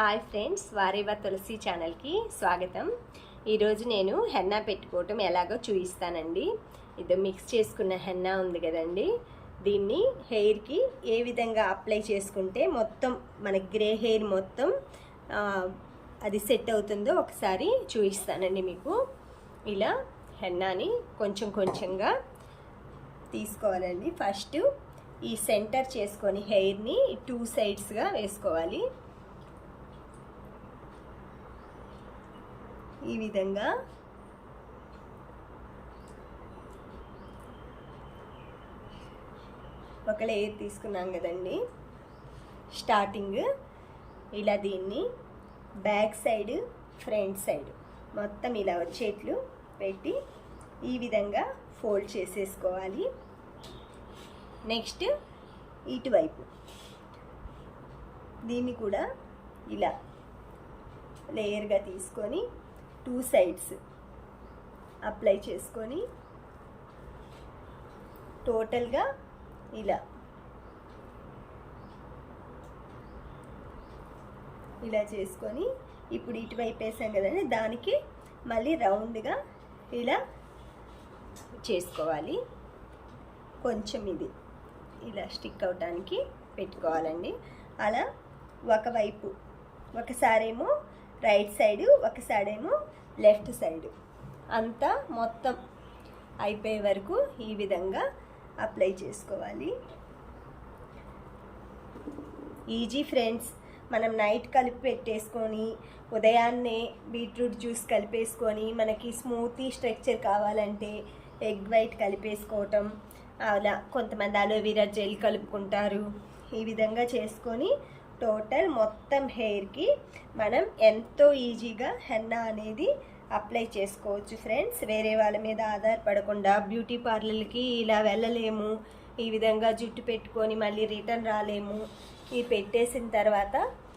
Hi friends వారేవా తులసి ఛానల్కి స్వాగతం. ఈరోజు నేను హెన్నా పెట్టుకోవటం ఎలాగో చూపిస్తానండి ఇది మిక్స్ చేసుకున్న హెన్నా ఉంది కదండి. దీన్ని హెయిర్కి ఏ విధంగా అప్లై చేసుకుంటే మొత్తం మన గ్రే హెయిర్ మొత్తం అది సెట్ అవుతుందో ఒకసారి చూపిస్తానండి మీకు. ఇలా హెన్నాని కొంచెం కొంచెంగా తీసుకోవాలండి. ఫస్ట్ ఈ సెంటర్ చేసుకొని హెయిర్ని టూ సైడ్స్గా వేసుకోవాలి. ఈ విధంగా. ఒక లేయర్ తీసుకున్నాం కదండి. స్టార్టింగ్ ఇలా దీన్ని బ్యాక్ సైడ్ ఫ్రంట్ సైడ్ మొత్తం ఇలా వచ్చేట్లు పెట్టి ఈ విధంగా ఫోల్డ్ చేసేసుకోవాలి. నెక్స్ట్ ఇటువైపు దీన్ని కూడా ఇలా లేయర్గా తీసుకొని టూ సైడ్స్ అప్లై చేసుకొని టోటల్గా ఇలా ఇలా చేసుకొని ఇప్పుడు ఇటువైపు వేసాం కదండి దానికి మళ్ళీ రౌండ్గా ఇలా చేసుకోవాలి. కొంచెం ఇది ఇలా స్టిక్ అవటానికి పెట్టుకోవాలండి. అలా ఒకవైపు ఒకసారేమో రైట్ సైడ్ ఒక సైడ్ ఏమో లెఫ్ట్ సైడ్. అంతా మొత్తం అయిపోయే వరకు ఈ విధంగా అప్లై చేసుకోవాలి. ఈజీ ఫ్రెండ్స్ మనం నైట్ కలిపి పెట్టేసుకొని ఉదయాన్నే బీట్రూట్ జ్యూస్ కలిపేసుకొని మనకి స్మూతీ స్ట్రక్చర్ కావాలంటే ఎగ్ వైట్ కలిపేసుకోవటం అలా కొంతమంది అలోవెరా జెల్ కలుపుకుంటారు. ఈ విధంగా చేసుకొని టోటల్ మొత్తం హెయిర్కి మనం ఎంతో ఈజీగా హెన్నా అనేది అప్లై చేసుకోవచ్చు ఫ్రెండ్స్ వేరే వాళ్ళ మీద ఆధారపడకుండా బ్యూటీ పార్లర్కి ఇలా వెళ్ళలేము ఈ విధంగా జుట్టు పెట్టుకొని మళ్ళీ రిటర్న్ రాలేము ఇవి పెట్టేసిన తర్వాత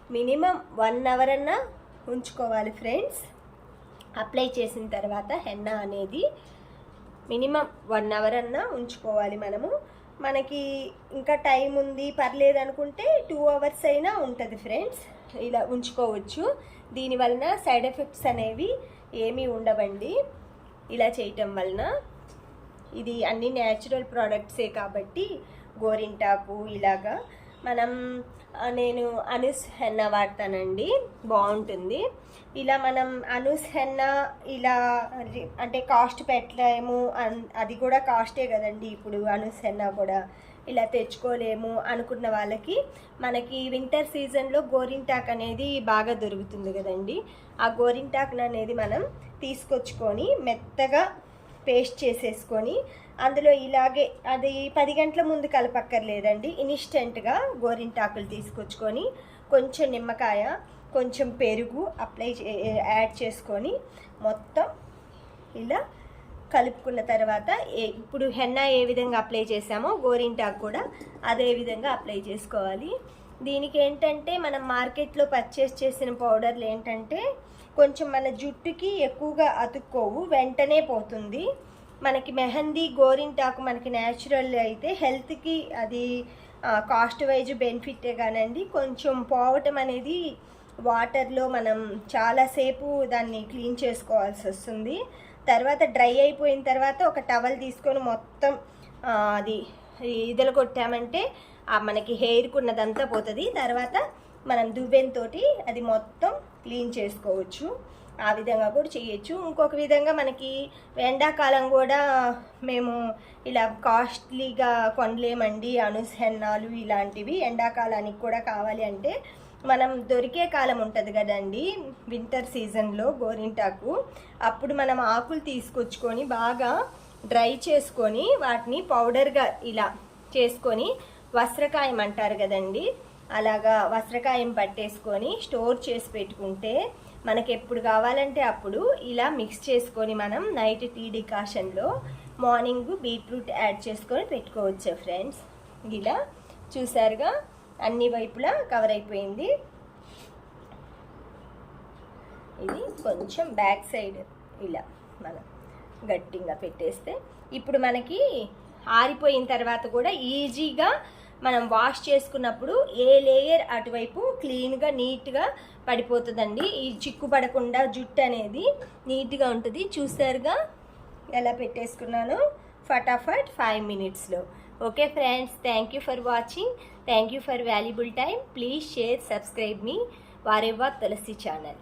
మినిమం వన్ అవర్ అన్నా ఉంచుకోవాలి ఫ్రెండ్స్ అప్లై చేసిన తర్వాత హెన్నా అనేది మినిమం వన్ అవర్ అన్నా ఉంచుకోవాలి మనము. మనకి ఇంకా టైం ఉంది పర్లేదు అనుకుంటే టూ అవర్స్ అయినా ఉంటుంది ఫ్రెండ్స్. ఇలా ఉంచుకోవచ్చు. దీనివలన సైడ్ ఎఫెక్ట్స్ అనేవి ఏమీ ఉండవండి. ఇలా చేయటం వలన ఇది అన్ని న్యాచురల్ ప్రోడక్ట్సే కాబట్టి గోరింటాకు ఇలాగా మనం నేను అనుస్ హెన్న వాడతానండి. బాగుంటుంది. ఇలా మనం అనుస్ హెన్న ఇలా రి- అంటే కాస్ట్ పెట్టలేము. అన్- అది కూడా కాస్టే కదండి. ఇప్పుడు అనుస్ హెన్న కూడా ఇలా తెచ్చుకోలేము అనుకున్న వాళ్ళకి. మనకి వింటర్ సీజన్లో గోరింటాక్ అనేది బాగా దొరుకుతుంది కదండి. ఆ గోరింటాక్ అనేది మనం తీసుకొచ్చుకొని మెత్తగా పేస్ట్ చేసేసుకొని అందులో ఇలాగే అది పది గంటల ముందు కలపక్కర్లేదండి. ఇన్స్టెంట్గా గోరింటాకులు తీసుకొచ్చుకొని కొంచెం నిమ్మకాయ కొంచెం పెరుగు అప్లై చే- యాడ్ చేసుకొని మొత్తం ఇలా కలుపుకున్న తర్వాత ఏ ఇప్పుడు హెన్నా ఏ విధంగా అప్లై చేసామో గోరింటాకు కూడా అదే విధంగా అప్లై చేసుకోవాలి. దీనికి ఏంటంటే మనం మార్కెట్లో పర్చేస్ చేసిన పౌడర్లు ఏంటంటే కొంచెం మన జుట్టుకి ఎక్కువగా అతుక్కోవు వెంటనే పోతుంది. మనకి మెహందీ గోరింటాకు మనకి న్యాచురల్ అయితే హెల్త్కి అది కాస్ట్ వైజ్ బెనిఫిటే కానండి. కొంచెం పోవటం అనేది వాటర్లో మనం చాలాసేపు దాన్ని క్లీన్ చేసుకోవాల్సి వస్తుంది. తర్వాత డ్రై అయిపోయిన తర్వాత ఒక టవల్ తీసుకొని మొత్తం అది ఇదలు కొట్టామంటే ఆ మనకి హెయిర్కి ఉన్నదంతా పోతుంది. తర్వాత మనం దువ్వెంతో అది మొత్తం క్లీన్ చేసుకోవచ్చు. ఆ విధంగా కూడా చేయొచ్చు. ఇంకొక విధంగా మనకి ఎండాకాలం కూడా మేము ఇలా కాస్ట్లీగా కొనలేమండి. అనుసెన్నాలు ఇలాంటివి ఎండాకాలానికి కూడా కావాలి అంటే మనం దొరికే కాలం ఉంటుంది కదండి. వింటర్ సీజన్లో గోరింటాకు. అప్పుడు మనం ఆకులు తీసుకొచ్చుకొని బాగా డ్రై చేసుకొని వాటిని పౌడర్గా ఇలా చేసుకొని వస్త్రకాయం అంటారు కదండి. అలాగా వస్త్రకాయం పట్టేసుకొని స్టోర్ చేసి పెట్టుకుంటే మనకి ఎప్పుడు కావాలంటే అప్పుడు ఇలా మిక్స్ చేసుకొని మనం నైట్ టీ డికాషన్లో మార్నింగ్ బీట్రూట్ యాడ్ చేసుకొని పెట్టుకోవచ్చు ఫ్రెండ్స్. ఇలా చూసారుగా అన్ని వైపులా కవర్ అయిపోయింది. ఇది కొంచెం బ్యాక్ సైడ్ ఇలా మనం గట్టిగా పెట్టేస్తే ఇప్పుడు మనకి ఆరిపోయిన తర్వాత కూడా ఈజీగా మనం వాష్ చేసుకున్నప్పుడు ఏ లేయర్ అటువైపు క్లీన్గా నీట్గా పడిపోతుందండి. ఈ చిక్కు పడకుండా జుట్టు అనేది నీట్గా ఉంటుంది. చూసారుగా? ఎలా పెట్టేసుకున్నాను? ఫటాఫట్ ఫైవ్ మినిట్స్లో okay friends thank you for watching thank you for valuable time please share subscribe me Vareva Tulasi channel